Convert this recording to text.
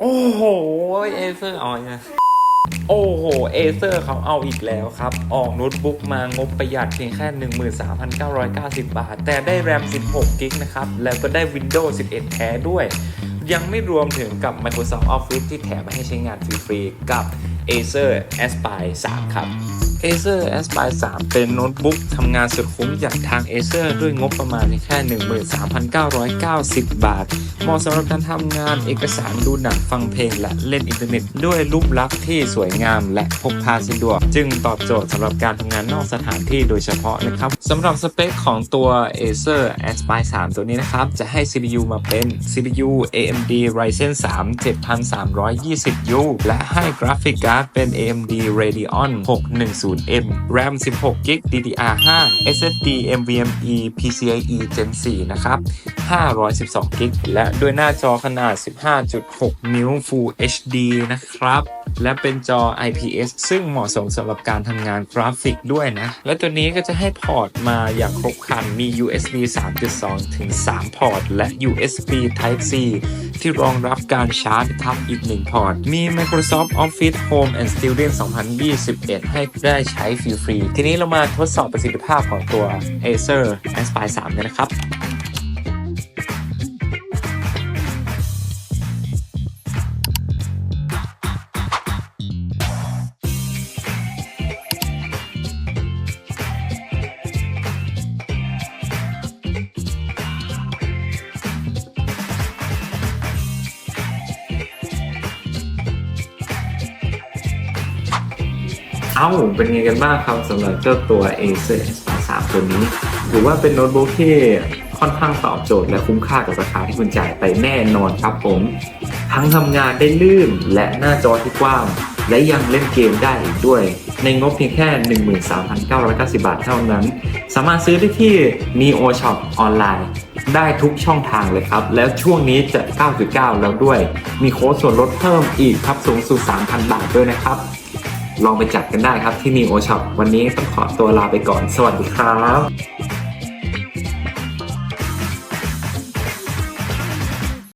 โอ้โหเอเซอร์อ๋อเนี่ยโอ้โห เอเซอร์เขาเอาอีกแล้วครับ ออกโน้ตบุ๊กมางบประหยัดเพียงแค่ 13,990 บาท แต่ได้แรม 16 กิกนะครับ แล้วก็ได้ Windows 11 แท้ด้วย ยังไม่รวมถึงกับ Microsoft Office ที่แถมมาให้ใช้งานฟรีๆ กับ Acer Aspire 3 ครับ Acer Aspire 3 เป็นโน้ตบุ๊กทำงานสุดคุ้มจากทาง Acer ด้วยงบประมาณแค่ 13,990 บาท เหมาะสำหรับการทำงานเอกสารดูหนังฟังเพลงและเล่นอินเทอร์เน็ต ด้วยรูปลักษณ์ที่สวยงามและพกพาสะดวก จึงตอบโจทย์สำหรับการทำงานนอกสถานที่โดยเฉพาะนะครับสำหรับสเปคของตัว Acer Aspire 3 ตัวนี้นะครับ จะให้ CPU มาเป็น CPU AMD Ryzen 3 7320U และให้กราฟิกการ์ดเป็น AMD Radeon 610M RAM 16GB DDR5 SSD NVMe PCIe Gen 4 นะครับ 512กิกและด้วยหน้าจอขนาด 15.6 นิ้ว Full HD นะครับ และเป็นจอ IPS ซึ่งเหมาะสมสำหรับการทำงานกราฟิกด้วยนะ และตัวนี้ก็จะให้พอร์ตมาอย่างครบครัน มี USB 3.2 ถึง 3 พอร์ต และ USB Type C ที่รองรับการชาร์จครับอีก 1 พอร์ต มี Microsoft Office Home and Student 2021 ให้ได้ใช้ฟรีๆทีนี้เรามาทดสอบประสิทธิภาพของตัว Acer Aspire 3กันนะครับ เอ้าเป็นไงกันบ้างครับสำหรับเจ้าตัว Acer Aspire 3ตัวนี้ถือว่าเป็นโน้ตบุ๊กที่ค่อนข้างตอบโจทย์และคุ้มค่ากับราคาที่คุณจ่ายไปแน่นอนครับผม ทั้งทำงานได้ลื่นและหน้าจอที่กว้าง และยังเล่นเกมได้อีกด้วย ในงบเพียงแค่ 13,990 บาทเท่านั้น สามารถซื้อได้ที่ Neo Shop ออนไลน์ได้ทุกช่องทางเลยครับ แล้วช่วงนี้จะ 9.9 แล้วด้วย มีโค้ดส่วนลดเพิ่มอีกครับสูงสุด 3,000 บาทด้วยนะครับ ลองไปจัดกันได้ครับที่ Neo Shop วันนี้ต้องขอตัวลาไปก่อน สวัสดีครับ